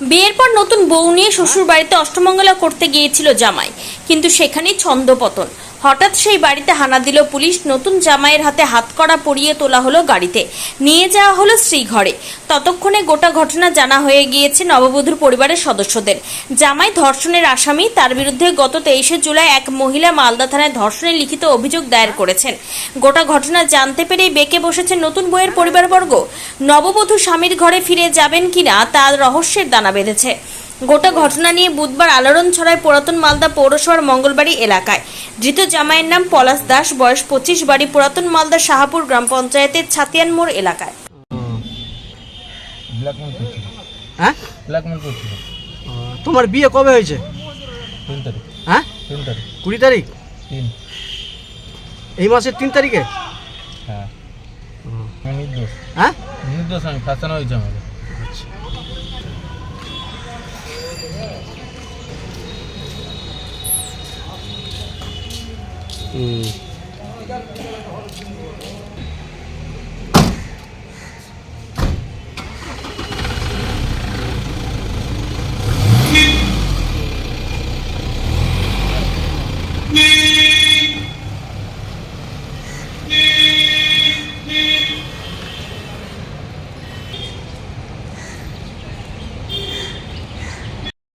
বিয়ের পর নতুন বউ নিয়ে শ্বশুর বাড়িতে অষ্টমঙ্গলা করতে গিয়েছিল জামাই কিন্তু সেখানেই ছন্দপতন হঠাৎ সেই বাড়িতে হানা দিল পুলিশ। নতুন জামাইয়ের হাতে হাতকড়া পরিয়ে তোলা হলো গাড়িতে। নিয়ে যাওয়া হলো স্ত্রী ঘরে ততক্ষণে গোটা ঘটনা জানা হয়ে গিয়েছে নববধূর পরিবারের সদস্যদের। জামাই ধর্ষণের আসামি। তার বিরুদ্ধে গত তেইশে জুলাই এক মহিলা মালদা থানায় ধর্ষণের লিখিত অভিযোগ দায়ের করেছেন। গোটা ঘটনা জানতে পেরেই বেঁকে বসেছে নতুন বইয়ের পরিবারবর্গ। নববধূ স্বামীর ঘরে ফিরে যাবেন কিনা তার রহস্যের দানা বেঁধেছে। গোটা ঘটনা নিয়ে বুধবার আলোড়ন ছড়ায় পুরাতন মালদা পৌরসভার মঙ্গলবাড়ি এলাকায়। ধৃত জামাইয়ের নাম পলাশ দাস বয়স পঁচিশ বাড়ি পুরাতন মালদা শাহাপুর গ্রাম পঞ্চায়েতের ছাতিয়ান মোড় এলাকায়। হ্যাঁ? তোমার বিয়ে কবে হয়েছে? তিন তারিখ। হ্যাঁ? তিন তারিখ। কুড়ি তারিখ? তিন। এই মাসের তিন তারিখে? হ্যাঁ। নির্দোষ। হ্যাঁ? নির্দোষ আমি ফাঁসানো হয়েছে আমাকে। 嗯。